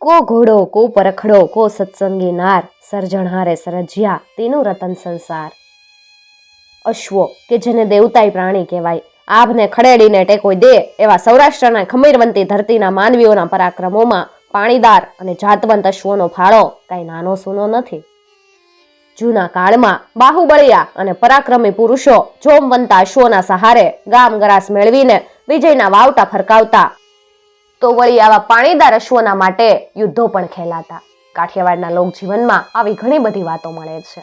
કો ઘોડો, કો પરખડો, કો સત્સંગી નાર સર્જણહારે સરજ્યા, તેનું રતન સંસાર. અશ્વો, કે જેને દેવતાઈ પ્રાણી કહેવાય, આભને ખડેડીને ટેકોઈ દે, એવા સૌરાષ્ટ્રના ખમીરવંતી ધરતીના માનવીઓના પરાક્રમોમાં પાણીદાર અને જાતવંત અશ્વોનો ફાળો કાંઈ નાનો સૂનો નથી. જૂના કાળમાં બાહુબળિયા અને પરાક્રમી પુરુષો જોમવંતા અશ્વોના સહારે ગામ ગરાસ મેળવીને વિજયના વાવટા ફરકાવતા તો વળી આવા પાણીદાર અશ્વના માટે યુદ્ધો પણ ખેલાતા. કાઠિયાવાડના લોકજીવનમાં આવી ઘણી બધી વાતો મળે છે.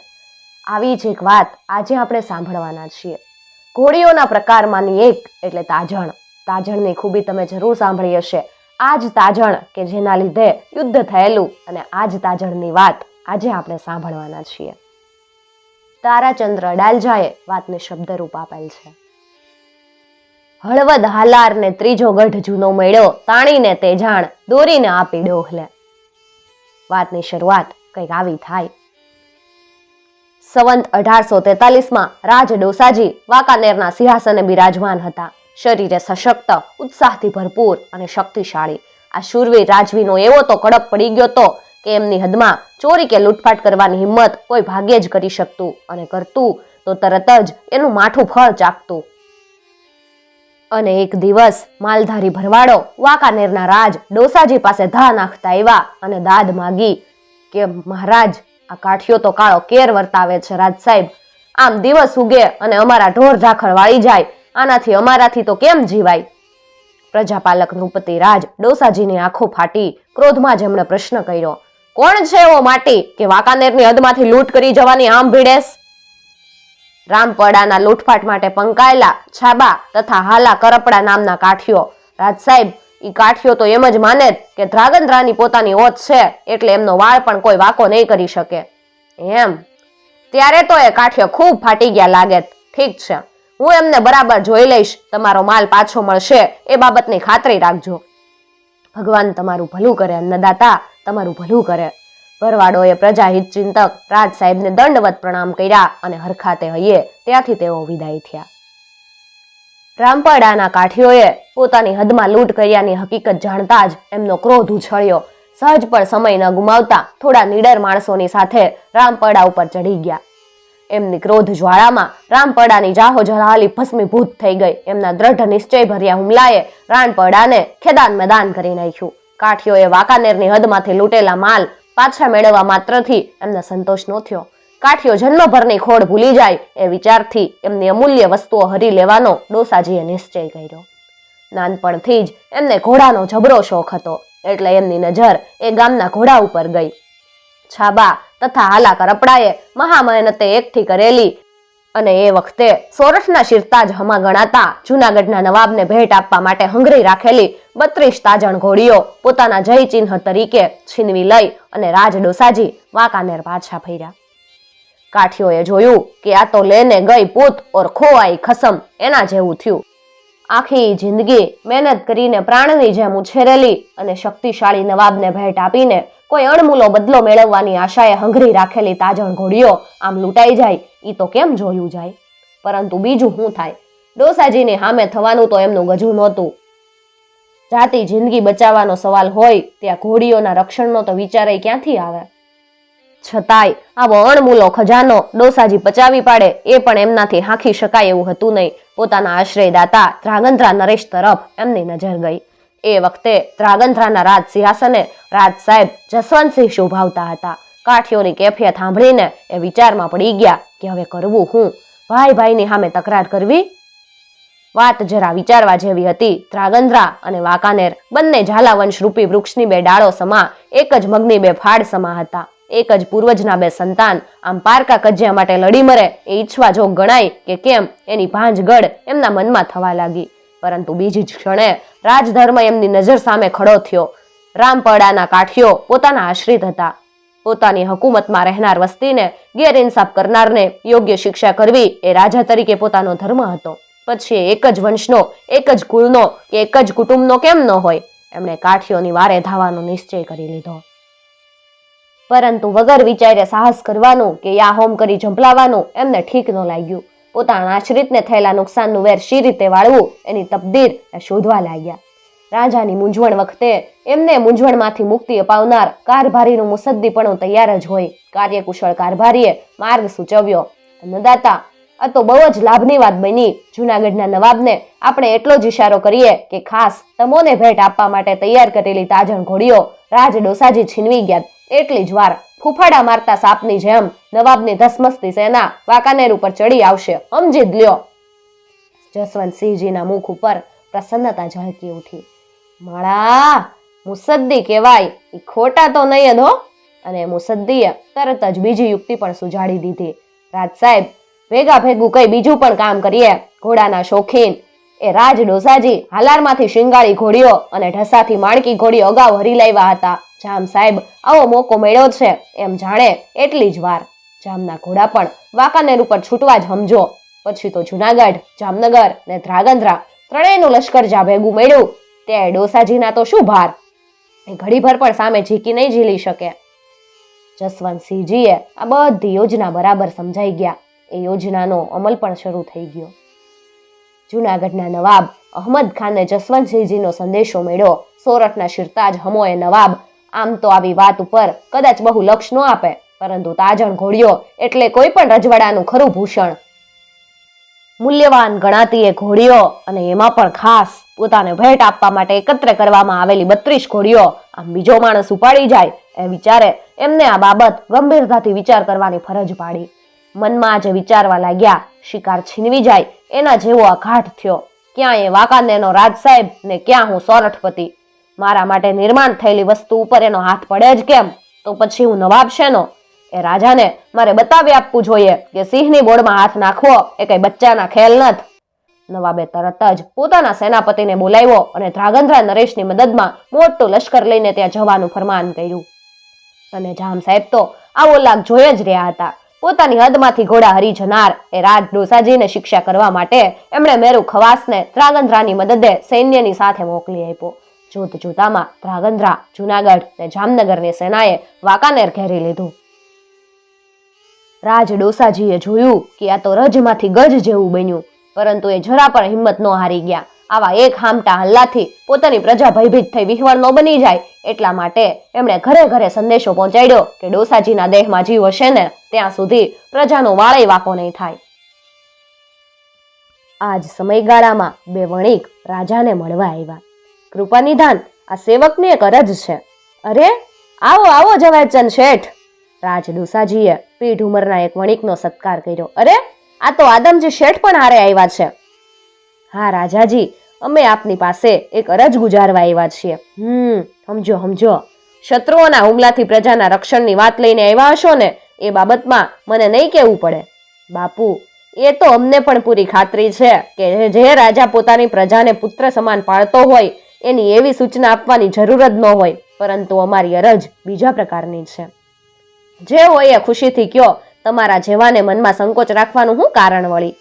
આવી જ એક વાત આજે આપણે સાંભળવાના છીએ. ઘોડીઓના પ્રકારમાંની એક એટલે તાજણ. તાજણની ખૂબી તમે જરૂર સાંભળી હશે. આ જ તાજણ કે જેના લીધે યુદ્ધ થયેલું અને આ જ તાજણની વાત આજે આપણે સાંભળવાના છીએ. તારાચંદ્ર ડાલજાએ વાતને શબ્દરૂપ આપેલ છે. હળવદ હાલાર ને ત્રીજો ગઢ જૂનો મેળ્યો. તાણીને તે જાણ દોરીને આપી ડોહલે. વાતની શરૂઆત કંઈક આવી થાય. સંવંત અઢારસો તેતાલીસમાં રાજ ડોસાજી વાંકાનેરના સિંહાસને બિરાજમાન હતા. શરીરે સશક્ત, ઉત્સાહથી ભરપૂર અને શક્તિશાળી. આ શૂરવીર રાજવીનો એવો તો કડપ પડી ગયો તો કે એમની હદમાં ચોરી કે લૂંટફાટ કરવાની હિંમત કોઈ ભાગ્યે જ કરી શકતું અને કરતું તો તરત જ એનું માઠું ફળ ચાકતું અને એક દિવસ માલધારી ભરવાડો વાંકાનેરના રાજ ડોસાજી પાસે ધા નાખતા આવ્યા અને દાદ માગી કે, મહારાજ, આ કાઠિયો તો કાળો કેર વર્તાવે છે, રાજ સાહેબ. આમ દિવસ ઉગે અને અમારા ઢોર ઝાખળ વાળી જાય. આનાથી અમારાથી તો કેમ જીવાય? પ્રજાપાલક નૃપતિ રાજ ડોસાજીની આંખો ફાટી ક્રોધમાં જેમણે પ્રશ્ન કર્યો, કોણ છે એવો માટી કે વાંકાનેરની હદમાંથી લૂંટ કરી જવાની આમ ભીડેસ? રામપડાના લૂંટફાટ માટે પંકાયેલા છાબા તથા હાલા કરપડા નામના કાઠિયો રાજ સાહેબ, ઈ કાઠિયો તો એમ જ માને કે ધ્રાગંધ્રાની પોતાની ઓત છે એટલે એમનો વાળ પણ કોઈ વાકો નહીં કરી શકે. એમ. ત્યારે તો એ કાઠિયો ખૂબ ફાટી ગયા લાગે ઠીક છે. હું એમને બરાબર જોઈ લઈશ. તમારો માલ પાછો મળશે. એ બાબતની ખાતરી રાખજો. ભગવાન તમારું ભલું કરે, અન્નદાતા તમારું ભલું કરે. ભરવાડોએ પ્રજાહિત ચિંતક રાજ સાહેબને દંડવત પ્રણામ કર્યા અને હરખાતે હૈયે ત્યાંથી તેઓ વિદાય થયા. રામપડાના કાઠીઓએ પોતાની હદમાં લૂંટ કર્યાની હકીકત જાણતા જ એમનો ક્રોધ ઉછળ્યો. સહજ પર સમય ન ગુમાવતા થોડા નીડર માણસોની સાથે રામપડા ઉપર ચડી ગયા. એમની ક્રોધ જ્વાળામાં રામપડાની જાહો જલાલી ભસ્મીભૂત થઈ ગઈ. એમના દ્રઢ નિશ્ચય ભર્યા હુમલાએ રાણપડાને ખેદાન મેદાન કરી નાખ્યું. કાઠીઓએ વાંકાનેરની હદમાંથી લૂંટેલા માલ પાછા મેળવવા માત્રથી એમને સંતોષ ન થયો. કાઠિયો જન્મભરની ખોડ ભૂલી જાય એ વિચારથી એમની અમૂલ્ય વસ્તુઓ હરી લેવાનો ડોસાજીએ નિશ્ચય કર્યો. નાનપણથી જ એમને ઘોડાનો જબરો શોખ હતો, એટલે એમની નજર એ ગામના ઘોડા ઉપર ગઈ. છાબા તથા હાલા કરપડાએ મહામહેનતે એકઠી કરેલી અને એ વખતે સોરઠના શિરતાજ હમા ગણાતા જૂનાગઢના નવાબને ભેટ આપવા માટે હંગરી રાખેલી બત્રીસ તાજણ ઘોડીઓ પોતાના જય ચિહ્ન તરીકે છીનવી લઈ અને રાજ ડોસાજી વાંકાનેર પાછા ફર્યા. કાઠીઓએ જોયું કે આ તો લેને ગઈ પૂત ઓર ખોવાઈ ખસમ એના જેવું થયું. આખી જિંદગી મહેનત કરીને પ્રાણની જેમ ઉછેરેલી અને શક્તિશાળી નવાબને ભેટ આપીને કોઈ અણમૂલો બદલો મેળવવાની આશાએ હંગરી રાખેલી તાજણ ઘોડીઓ આમ લૂંટાઈ જાય એ તો કેમ જોયું જાય? પરંતુ બીજું શું થાય? ડોસાજીની સામે થવાનું તો એમનું ગજું નહોતું. જાતિ જિંદગી બચાવવાનો સવાલ હોય ત્યાં ઘોડીઓના રક્ષણનો તો વિચારે ક્યાંથી આવે? છતાંય આવો અણમૂલો ખજાનો ડોસાજી પચાવી પાડે, એ પણ એમનાથી હાંખી શકાય એવું હતું નહીં. પોતાના આશ્રયદાતા ત્રાગંધ્રા નરેશ તરફ એમની નજર ગઈ. એ વખતે ત્રાગંધ્રાના રાજ સિંહાસને રાજ સાહેબ જસવંતસિંહ શોભાવતા હતા. કાઠીઓની કેફિયત સાંભળીને એ વિચારમાં પડી ગયા કે હવે કરવું હું? ભાઈ ભાઈની સામે તકરાર કરવી? વાત જરા વિચારવા જેવી હતી ધ્રાગંધ્રા અને વાંકાનેર. બંને ઝાલાવંશ રૂપી વૃક્ષની બે ડાળો સમા, એક જ મગની બે ફાડ સમા હતા. એક જ પૂર્વજના બે સંતાન. આમ પારકા કજ્યા માટે લડી મરે એ ઈચ્છવા જોગ ગણાય કે કેમ, એની ભાંજગઢ એમના મનમાં થવા લાગી. પરંતુ બીજી જ ક્ષણે રાજધર્મ એમની નજર સામે ખડો થયો. રામપડાના કાઠીઓ પોતાના આશ્રિત હતા. પોતાની હકુમતમાં રહેનાર વસ્તીને ગેરઇન્સાફ કરનારને યોગ્ય શિક્ષા કરવી એ રાજા તરીકે પોતાનો ધર્મ હતો. પછી એક જ વંશનો, એક જ કુળનો કે એક જ કુટુંબનો કેમ ન હોય? એમણે કાઠીઓની વારે ધાવાનો નિશ્ચય કરી લીધો. પરંતુ વગર વિચારે સાહસ કરવાનું કે યા હોમ કરી ઝંપલાવાનું એમને ઠીક ન લાગ્યું. પોતાના આશ્રિતને થયેલા નુકસાનનું વેર શી રીતે વાળવું એની તબદીર શોધવા લાગ્યા. રાજાની મૂંઝવણ વખતે એમને મૂંઝવણમાંથી મુક્તિ અપાવનાર કારભારીનું મુસદ્દીપણું તૈયાર જ હોય. કાર્યકુશળ કારભારીએ માર્ગ સૂચવ્યો. અન્નદાતા, આ તો બહુ જ લાભની વાત બની. જૂનાગઢના નવાબને આપણે એટલો જ ઇશારો કરીએ કે ખાસ તમોને ભેટ આપવા માટે તૈયાર કરેલી તાજણ ઘોડીઓ રાજ ડોસાજી છીનવી ગયા. એટલી જ વાર ફૂફાડા મારતા સાપની જેમ નવાબની ધસમસતી સેના વાંકાનેર ઉપર ચડી આવશે. સમજી જ લ્યો. જસવંતસિંહજીના મુખ ઉપર પ્રસન્નતા ઝળકી ઉઠી. માળા, મુસદ્દી કહેવાય. એ ખોટા તો નહીં હો. અને મુસદ્દીએ તરત જ બીજી યુક્તિ પણ સુજાડી દીધી. રાજ સાહેબ, ભેગા ભેગું કઈ બીજું પણ કામ કરીએ? ઘોડાના શોખીન એ રાજ ડોસાજી હાલારમાંથી શિંગાળી ઘોડીઓ અને ઢસાથી માણકી ઘોડીઓ અગાઉ હરી લાવ્યા હતા. જામ સાહેબ, આવો મોકો મળ્યો છે, એમ જાણે એટલી જ વાર. જામના ઘોડા પણ વાંકાનેર ઉપર છૂટવા જ સમજો પછી તો જુનાગઢ, જામનગર ને ધ્રાગંધ્રા ત્રણેયનું લશ્કર જ્યાં ભેગું મળ્યું, તે ડોસાજીના તો શું ભાર? એ ઘડીભર પણ સામે ઝીકી નહીં ઝીલી શકે. જસવંતસિંહજીએ આ બધી યોજના બરાબર સમજાઈ ગયા. એ યોજનાનો અમલ પણ શરૂ થઈ ગયો. જૂનાગઢના નવાબ અહમદ ખાને જસવંતસિંહજીનો સંદેશો મળ્યો. સોરઠના શિરતાજ હમોએ નવાબ. આમ તો આવી વાત ઉપર કદાચ બહુ લક્ષ ન આપે, પરંતુ તાજણ ઘોડીઓ એટલે કોઈ પણ રજવાડાનું ખરું ભૂષણ. મૂલ્યવાન ગણાતી એ ઘોડીઓ અને એમાં પણ ખાસ પોતાને ભેટ આપવા માટે એકત્ર કરવામાં આવેલી બત્રીસ ઘોડીઓ આમ બીજો માણસ ઉપાડી જાય એ વિચારે, એમને આ બાબત ગંભીરતાથી વિચાર કરવાની ફરજ પાડી. મનમાં જે વિચારવા લાગ્યા શિકાર છીનવી જાય, એના જેવો આઘાટ થયો. ક્યાં એ વાંકાનેરનો રાજ સાહેબ ને ક્યાં હું સોરઠપતિ? મારા માટે નિર્માણ થયેલી વસ્તુ ઉપર એનો હાથ પડે જ કેમ? તો પછી હું નવાબ શેનો? એ રાજાને મારે બતાવી આપવું જોઈએ કે સિંહની બોર્ડમાં હાથ નાખવો એ કઈ બચ્ચાના ખેલ નથ. નવાબે તરત જ પોતાના સેનાપતિને બોલાવ્યો અને ધ્રાગંધ્રા નરેશની મદદમાં મોટું લશ્કર લઈને ત્યાં જવાનું ફરમાન કર્યું. અને જામ સાહેબ તો આવો લાગ જોઈ જ રહ્યા હતા. પોતાની હદમાંથી ઘોડા હરી જનાર એ રાજ ડોસાજીને શિક્ષા કરવા માટે એમણે મેરુ ખવાસને ત્રાગંધ્રાની મદદે સૈન્યની સાથે મોકલી આપ્યો. જોત જોતામાં ત્રાગંધ્રા જુનાગઢ ને જામનગરની સેનાએ વાંકાનેર ઘેરી લીધું. રાજ ડોસાજીએ જોયું કે આ તો રજમાંથી ગજ જેવું બન્યું, પરંતુ એ જરા પણ હિંમત ન હારી ગયા. આવા એક હામટા હલ્લાથી પોતાની પ્રજા ભયભીત થઈ વિહવળ ન બની જાય એટલા માટે એમણે ઘરે ઘરે સંદેશો પહોંચાડ્યો કે ડોસાજીના દેહમાં જીવ હશે ને, ત્યાં સુધી પ્રજાનો વાળે વાકો નહીં થાય. આ જ સમયગાળામાં બે વણિક રાજાને મળવા આવ્યા. કૃપાનિધાન આ સેવકની એક અરજ છે. અરે, આવો આવો ઝવેરચંદ શેઠ! રાજ ડોસાજીએ પીઢ ઉંમરના એક વણિકનો સત્કાર કર્યો. અરે, આ તો આદમજી શેઠ પણ હારે આવ્યા છે. હા, રાજાજી, અમે આપની પાસે એક અરજ ગુજારવા આવ્યા છીએ. હમ, સમજો સમજો. શત્રુઓના હુમલાથી પ્રજાના રક્ષણની વાત લઈને આવ્યા હશો ને, એ બાબતમાં મને નહીં કહેવું પડે. બાપુ, એ તો અમને પણ પૂરી ખાતરી છે કે જે રાજા પોતાની પ્રજાને પુત્ર સમાન પાળતો હોય, એની એવી સૂચના આપવાની જરૂર જ ન હોય, પરંતુ અમારી અરજ બીજા પ્રકારની છે. જે હોય એ ખુશીથી કયો, તમારા જેવાને મનમાં સંકોચ રાખવાનું શું કારણ વળી.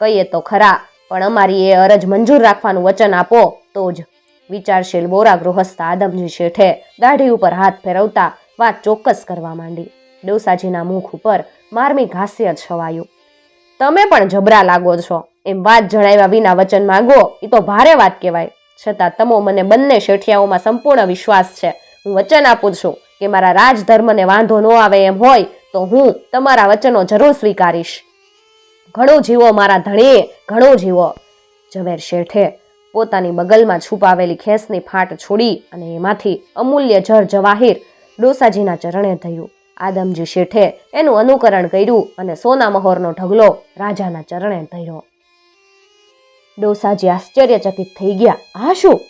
કહીએ તો ખરા પણ અમારી એ અરજ મંજૂર રાખવાનું વચન આપો, તો જ વિચારશીલ બોરા ગૃહસ્થ આદમજી શેઠે દાઢી ઉપર હાથ ફેરવતા વાત ચોક્કસ કરવા માંડી. ડોસાજીના મુખ ઉપર માર્મિક હાસ્ય છવાયું. તમે પણ જબરા લાગો છો. એમ વાત જણાવ્યા વિના વચન માગો એ તો ભારે વાત કહેવાય. છતાં તમો મને બંને શેઠિયાઓમાં સંપૂર્ણ વિશ્વાસ છે. હું વચન આપું છું કે મારા રાજધર્મને વાંધો ન આવે એમ હોય, તો હું તમારા વચનો જરૂર સ્વીકારીશ. ઘણું જીવો મારા ધણીએ ઘણો જીવો. ઝવેર શેઠે પોતાની બગલમાં છુપાવેલી ખેસની ફાટ છોડી અને એમાંથી અમૂલ્ય જર જવાહીર ડોસાજીના ચરણે થયું આદમજી શેઠે એનું અનુકરણ કર્યું અને સોના મહોરનો ઢગલો રાજાના ચરણે ધર્યો. ડોસાજી આશ્ચર્યચકિત થઈ ગયા. આ શું?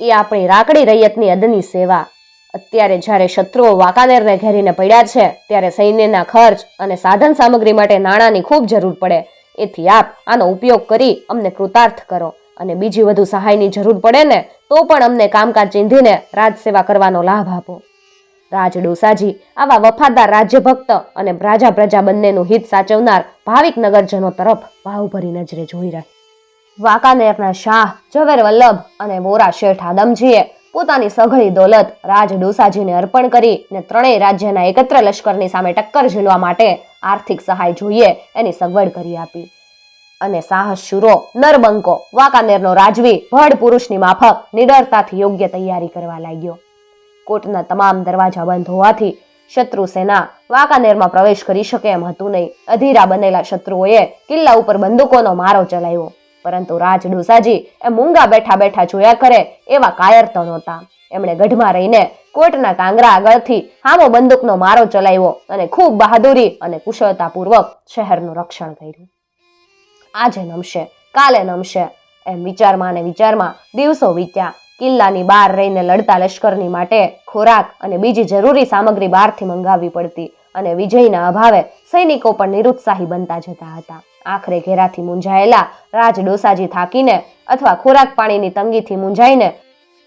એ આપણી રાકડી રૈયતની અદની સેવા. અત્યારે જ્યારે શત્રુઓ વાંકાનેરને ઘેરીને પડ્યા છે, ત્યારે સૈન્યના ખર્ચ અને સાધન સામગ્રી માટે નાણાંની ખૂબ જરૂર પડે. એથી આપ આનો ઉપયોગ કરી અમને કૃતાર્થ કરો અને બીજી વધુ સહાયની જરૂર પડે ને, તો પણ અમને કામકાજ ચીંધીને રાજસેવા કરવાનો લાભ આપો. રાજ ડોસાજી, આવા વફાદાર રાજ્યભક્ત અને રાજા પ્રજા બંનેનું હિત સાચવનાર ભાવિક નગરજનો તરફ ભાવભરી નજરે જોઈ રહ્યા વાંકાનેરના શાહ ઝવેર વલ્લભ અને મોરા શેઠ આદમજીએ પોતાની સઘળી દોલત રાજ ડોસાજીને અર્પણ કરી ને ત્રણેય રાજ્યના એકત્ર લશ્કરની સામે ટક્કર ઝીલવા માટે આર્થિક સહાય જોઈએ એની સગવડ કરી આપી. અને સાહસ શુરો, નરબંકો, વાંકાનેરનો રાજવી ભડ પુરુષની માફક, નિડરતાથી યોગ્ય તૈયારી કરવા લાગ્યો. કોટના તમામ દરવાજા બંધ હોવાથી શત્રુ સેના વાંકાનેરમાં પ્રવેશ કરી શકે એમ હતું નહીં. અધીરા બનેલા શત્રુઓએ કિલ્લા ઉપર બંદૂકોનો મારો ચલાવ્યો. પરંતુ રાજ ડોસાજી એ મૂંગા બેઠા બેઠા જોયા કરે એવા કાયર તો નહોતા. એમણે ગઢમાં રહીને કોર્ટના કાંગરા આગળથી હામો બંદૂકનો મારો ચલાવ્યો અને ખૂબ બહાદુરી અને કુશળતાપૂર્વક શહેરનું રક્ષણ કર્યું. આજે નમશે, કાલે નમશે, એમ વિચારમાં અને વિચારમાં દિવસો વીત્યા. કિલ્લાની બહાર રહીને લડતા લશ્કરની માટે ખોરાક અને બીજી જરૂરી સામગ્રી બહારથી મંગાવવી પડતી અને વિજયના અભાવે સૈનિકો પણ નિરુત્સાહી બનતા જતા હતા. આખરે ઘેરાથી મૂંઝાયેલા રાજ ડોસાજી થાકીને અથવા ખોરાક પાણીની તંગીથી મૂંઝાઈને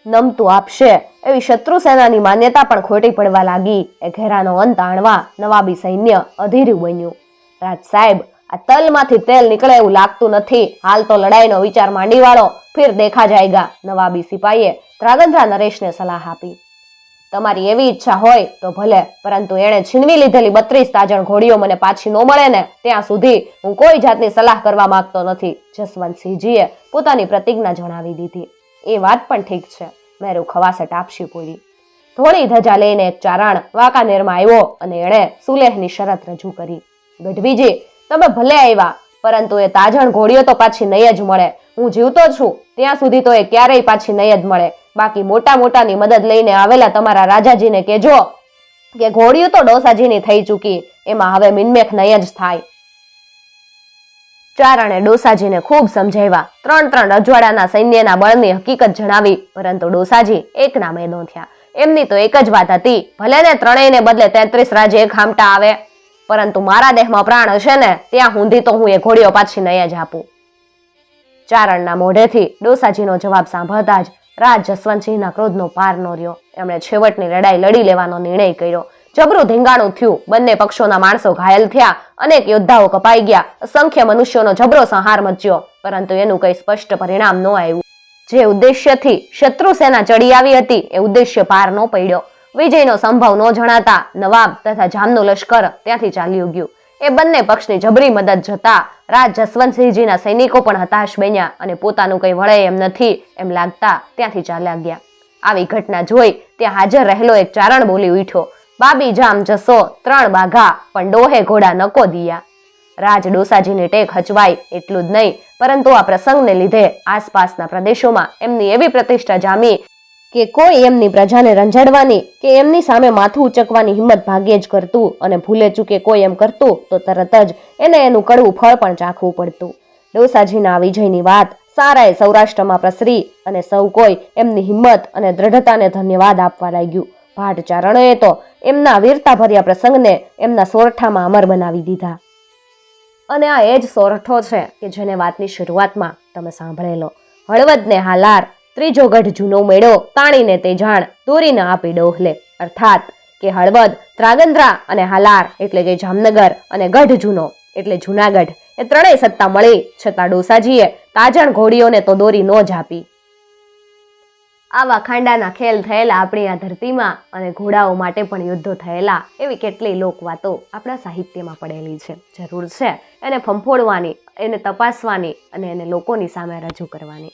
નમતું આપશે એવી શત્રુ સેનાની માન્યતા પણ ખોટી પડવા લાગી. એ ઘેરાનો અંત આણવા નવાબી સૈન્ય અધીર્યું બન્યું. રાજ સાહેબ, આ તલમાંથી તેલ નીકળે એવું લાગતું નથી. હાલ તો લડાઈનો વિચાર માંડી વાળો ફિર દેખા જાયગા નવાબી સિપાહીએ ધ્રાગંધ્રા નરેશને સલાહ આપી. તમારી એવી ઈચ્છા હોય તો ભલે, પરંતુ એણે છીનવી લીધેલી બત્રીસ તાજણ ઘોડીઓ મને પાછી ન મળે ને, ત્યાં સુધી હું કોઈ જાતની સલાહ કરવા માંગતો નથી. જસવંતસિંહજીએ પોતાની પ્રતિજ્ઞા જણાવી દીધી. એ વાત પણ ઠીક છે. મેરું ખવાસે આપશી પૂરી. થોડી ધજા લઈને એક ચારણ વાંકાનેરમાં આવ્યો અને એણે સુલેહની શરત રજૂ કરી. ગઢવીજી, તમે ભલે આવ્યા, પરંતુ એ તાજણ ઘોડીઓ તો પાછી નહીં જ મળે. હું જીવતો છું. ત્યાં સુધી તો એ ક્યારેય પાછી નહીં જ મળે. બાકી મોટા મોટાની મદદ લઈને આવેલા તમારા રાજાજીને કહેજો કે ઘોડીઓ તો ડોસાજીની થઈ ચૂકી, એમાં હવે મિનમેખ નહીં જ થાય. ચારણે ડોસાજીને ખૂબ સમજાવ્યા. ત્રણ ત્રણ અજવાડાના સૈન્યના બળની હકીકત જણાવી, પરંતુ ડોસાજી એકના મેદો થયા. એમની તો એક જ વાત હતી ભલે ને ત્રણેયને બદલે તેત્રીસ રાજે એક હામટા આવે, પરંતુ મારા દેહમાં પ્રાણ હશે ને, ત્યાં સુધી તો હું એ ઘોડીઓ પાછી નહીં જ આપું. ચારણના મોઢેથી ડોસાજીનો જવાબ સાંભળતા જ રાજ જસવંતસિંહના ક્રોધનો પાર ન રહ્યો. એમણે છેવટની લડાઈ લડી લેવાનો નિર્ણય કર્યો. જબરું ધીંગાણું થયું. બંને પક્ષોના માણસો ઘાયલ થયા. અનેક યોદ્ધાઓ કપાઈ ગયા. અસંખ્ય મનુષ્યોનો જબરો સંહાર મચ્યો. પરંતુ એનું કંઈ સ્પષ્ટ પરિણામ ન આવ્યું. જે ઉદ્દેશ્યથી શત્રુ સેના ચડી આવી હતી, એ ઉદ્દેશ્ય પાર ન પડ્યો. વિજયનો સંભવ ન જણાતા નવાબ તથા જામનું લશ્કર ત્યાંથી ચાલ્યું ગયું. એ બંને પક્ષની જબરી મદદ જતા રાજ જસવંતસિંહજીના સૈનિકો પણ હતાશ બન્યા અને પોતાનું કંઈ વળે એમ નથી એમ લાગતા ત્યાંથી ચાલ્યા ગયા. આવી ઘટના જોઈ ત્યાં હાજર રહેલો એક ચારણ બોલી ઉઠ્યો, બાબી જામ જસો ત્રણ બાઘા, પણ ડોહે ઘોડા નકો દિયા. રાજ ડોસાજીની ટેક હચવાય એટલું જ નહીં, પરંતુ આ પ્રસંગને લીધે આસપાસના પ્રદેશોમાં એમની એવી પ્રતિષ્ઠા જામી કે કોઈ એમની પ્રજાને રંજાડવાની કે એમની સામે માથું ઉચકવાની હિંમત ભાગ્યે જ કરતું અને ભૂલે ચૂકે કોઈ એમ કરતું તો તરત જ એને એનું કડવું ફળ પણ ચાખવું પડતું. ડોસાજીના આ વિજયની વાત સારાએ સૌરાષ્ટ્રમાં પ્રસરી અને સૌ કોઈ એમની હિંમત અને દ્રઢતાને ધન્યવાદ આપવા લાગ્યું. ભાટ ચારણોએ તો એમના વીરતાભર્યા પ્રસંગને એમના સોરઠામાં અમર બનાવી દીધા. અને આ એ જ સોરઠો છે કે જેને વાતની શરૂઆતમાં તમે સાંભળેલો. હળવદને હાલાર ત્રીજો ગઢ જૂનો મેળો તાણીને તે જાણ દોરીને આપી ડોહલે. અર્થાત કે હળવદ, ત્રાગંદ્રા અને હાલાર એટલે કે જામનગર અને ગઢ જૂનો એટલે જૂનાગઢ. એ ત્રણેય સત્તા મળી, છતાં ડોસાજીએ તાજણ ઘોડીઓને તો દોરી ન જ આપી. આવા ખાંડાના ખેલ થયેલા આપણી આ ધરતીમાં અને ઘોડાઓ માટે પણ યુદ્ધો થયેલા એવી કેટલી લોકવાતો આપણા સાહિત્યમાં પડેલી છે. જરૂર છે એને ફંફોડવાની, એને તપાસવાની અને એને લોકોની સામે રજૂ કરવાની.